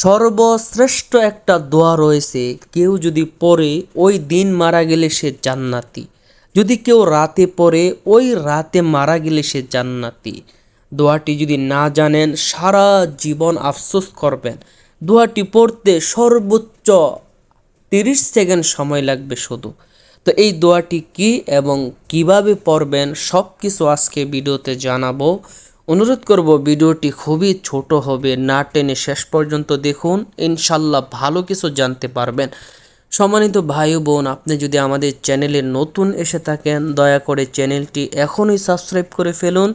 সর্বশ্রেষ্ঠ একটা দোয়া রয়েছে, কেউ যদি পড়ে, ওই দিন মারা গেলে সে জান্নাতি। যদি কেউ রাতে পড়ে, ওই রাতে মারা গেলে সে জান্নাতি। দোয়াটি যদি না জানেন, সারা জীবন আফসোস করবেন। দোয়াটি পড়তে সর্বোচ্চ তিরিশ সেকেন্ড সময় লাগবে শুধু। তো এই দোয়াটি কি এবং কীভাবে পড়বেন সব কিছু আজকে ভিডিওতে জানাব। অনুরোধ করব ভিডিওটি খুবই ছোট হবে, না টেনে শেষ পর্যন্ত দেখুন, ইনশাল্লাহ ভালো কিছু জানতে পারবেন। সম্মানিত ভাই বোন, আপনি যদি আমাদের চ্যানেলে নতুন এসে থাকেন, দয়া করে চ্যানেলটি এখনই সাবস্ক্রাইব করে ফেলুন,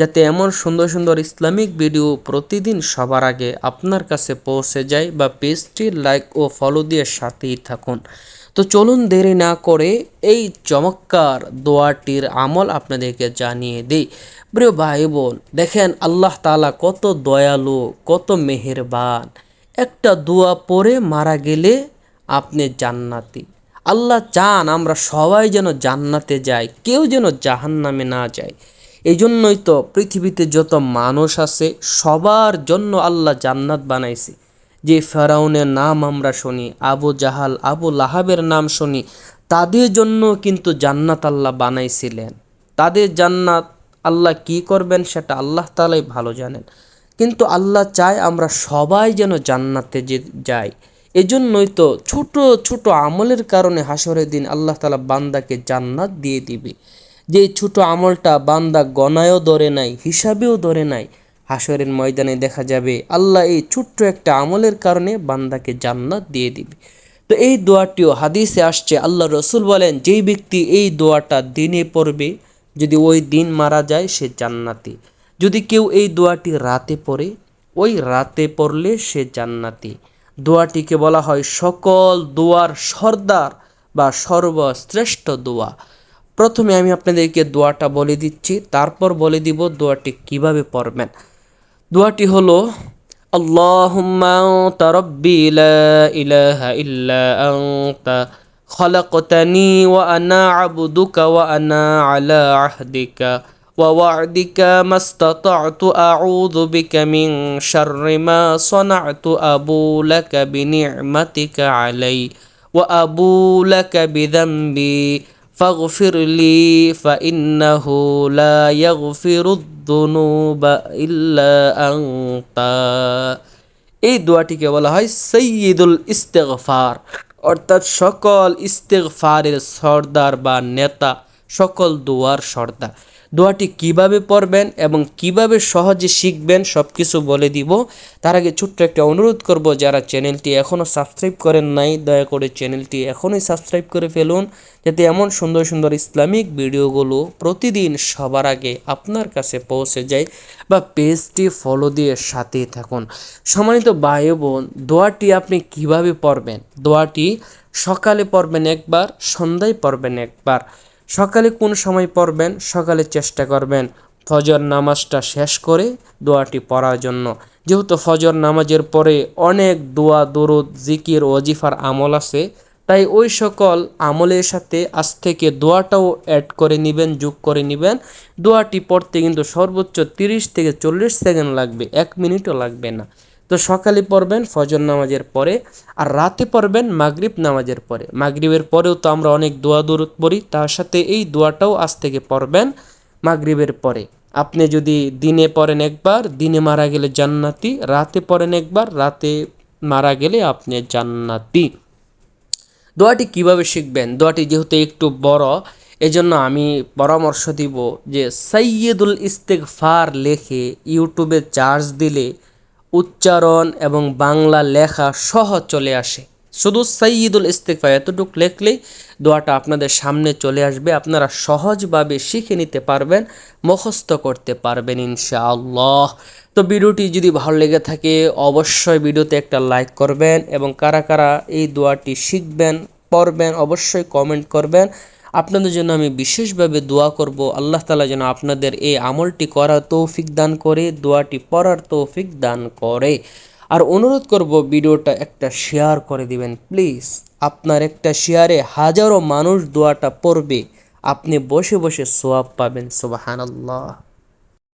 যাতে এমন সুন্দর সুন্দর ইসলামিক ভিডিও প্রতিদিন সবার আগে আপনার কাছে পৌঁছে যায় বা পেজটি লাইক ও ফলো দিয়ে সাথেই থাকুন। তো চলুন দেরি না করে এই চমৎকার দোয়াটির আমল আপনাদেরকে জানিয়ে দিই। প্রিয় ভাই বোন, দেখেন আল্লাহ তালা কত দয়ালু, কত মেহেরবান। একটা দোয়া পরে মারা গেলে আপনি জান্নাতি। আল্লাহ চান আমরা সবাই যেন জান্নাতে যাই, কেউ যেন জাহান্নামে না যায়। এই জন্যই তো পৃথিবীতে যত মানুষ আছে, সবার জন্য আল্লাহ জান্নাত বানাইছে। যে ফেরাউনের নাম আমরা শুনি, আবু জাহাল, আবু লাহাবের নাম শুনি, তাদের জন্য কিন্তু জান্নাত আল্লাহ বানাইছিলেন। তাদের জান্নাত আল্লাহ কি করবেন সেটা আল্লাহ তালাই ভালো জানেন। কিন্তু আল্লাহ চায় আমরা সবাই যেন জান্নাতে যে যাই। এজন্যই তো ছোট ছোট আমলের কারণে হাসরের দিন আল্লাহ তালা বান্দাকে জান্নাত দিয়ে দিবে। যে ছোট আমলটা বান্দা গনায়ও ধরে নাই, হিসাবেও ধরে নাই হাসরের ময়দানে দেখা যাবে, আল্লাহ এই ছোট্ট একটা আমলের কারণে বান্দাকে জান্নাত দিয়ে দিবে। তো এই দোয়াটিও হাদিসে আসছে, আল্লাহ রসুল বলেন, যেই ব্যক্তি এই দোয়াটা দিনে পড়বে, যদি ওই দিন মারা যায়, সে জান্নাতি। যদি কেউ এই দোয়াটি রাতে পড়ে, ওই রাতে পড়লে সে জান্নাতি। দোয়াটিকে বলা হয় সকল দোয়ার সর্দার বা সর্বশ্রেষ্ঠ দোয়া। প্রথমে আমি আপনাদেরকে দোয়াটা বলে দিচ্ছি, তারপর বলে দিব দোয়াটি কীভাবে পড়বেন। দোয়াটি হলো اللهم أنت ربي لا إله إلا أنت خلقتني وأنا عبدك وأنا على عهدك ووعدك ما استطعت أعوذ بك من شر ما صنعت أبو لك بنعمتك علي وأبو لك بذنبي فاغفر لي فإنه لا يغفر الذنوب ইল্লা এই দোয়াটিকে বলা হয় সৈয়দুল ইস্তেগফার। অর্থাৎ সকল ইস্তেগফারের সর্দার বা নেতা, সকল দোয়ার সর্দার। দোয়াটি কীভাবে পড়বেন এবং কীভাবে সহজে শিখবেন সব কিছু বলে দিব। তার আগে ছোট্ট একটা অনুরোধ করব, যারা চ্যানেলটি এখনও সাবস্ক্রাইব করেন নাই, দয়া করে চ্যানেলটি এখনই সাবস্ক্রাইব করে ফেলুন, যাতে এমন সুন্দর সুন্দর ইসলামিক ভিডিওগুলো প্রতিদিন সবার আগে আপনার কাছে পৌঁছে যায় বা পেজটি ফলো দিয়ে সাথেই থাকুন। সম্মানিত ভাই বোন, দোয়াটি আপনি কীভাবে পড়বেন? দোয়াটি সকালে পড়বেন একবার, সন্ধ্যায় পড়বেন একবার। সকালে কোন সময় পড়বেন? সকালে চেষ্টা করবেন। ফজর নামাজটা শেষ করে দোয়াটি পড়ার জন্য। যেহেতু ফজর নামাজের পরে অনেক দোয়া, দরুদ, জিকির ওজিফার আমল আছে, তাই ওই সকল আমলের সাথে আজ থেকে দোয়াটাও অ্যাড করে নেবেন, যোগ করে নেবেন। দোয়াটি পড়তে কিন্তু সর্বোচ্চ তিরিশ থেকে চল্লিশ সেকেন্ড লাগবে, এক মিনিটও লাগবে না। তো সকালে পড়বেন, ফজর নামাজের পরে, আর রাতে পড়বেন মাগরিব নামাজের পরে। মাগরিবের পরেও তো আমরা অনেক দোয়া দূরত পড়ি, তার সাথে এই দোয়াটাও আজ থেকে পড়বেন মাগরিবের পরে। আপনি যদি দিনে পড়েন একবার, দিনে মারা গেলে জান্নাতি, রাতে পড়েন একবার, রাতে মারা গেলে আপনি জান্নাতি। দোয়াটি কীভাবে শিখবেন? দোয়াটি যেহেতু একটু বড়, এজন্য আমি পরামর্শ দিব যে সৈয়দুল ইস্তেকফার লেখে, ইউটিউবে চার্জ দিলে উচ্চারণ এবং বাংলা লেখা সহজ চলে আসে। শুধু সৈয়দুল ইস্তেকফা এতটুক লেখলেই দোয়াটা আপনাদের সামনে চলে আসবে। আপনারা সহজভাবে শিখে নিতে পারবেন, মুখস্থ করতে পারবেন ইনশাআল্লাহ। তো ভিডিওটি যদি ভালো লেগে থাকে, অবশ্যই ভিডিওতে একটা লাইক করবেন এবং কারা কারা এই দোয়াটি শিখবেন, পড়বেন অবশ্যই কমেন্ট করবেন। আপনাদের জন্য আমি বিশেষভাবে দোয়া করব। আল্লাহ তালা যেন আপনাদের এই আমলটি করার তৌফিক দান করে, দোয়াটি পড়ার তৌফিক দান করে। আর অনুরোধ করব, ভিডিওটা একটা শেয়ার করে দিবেন, প্লিজ। আপনার একটা শেয়ারে হাজারো মানুষ দোয়াটা পড়বে, আপনি বসে বসে সোয়াব পাবেন সুবাহান আল্লাহ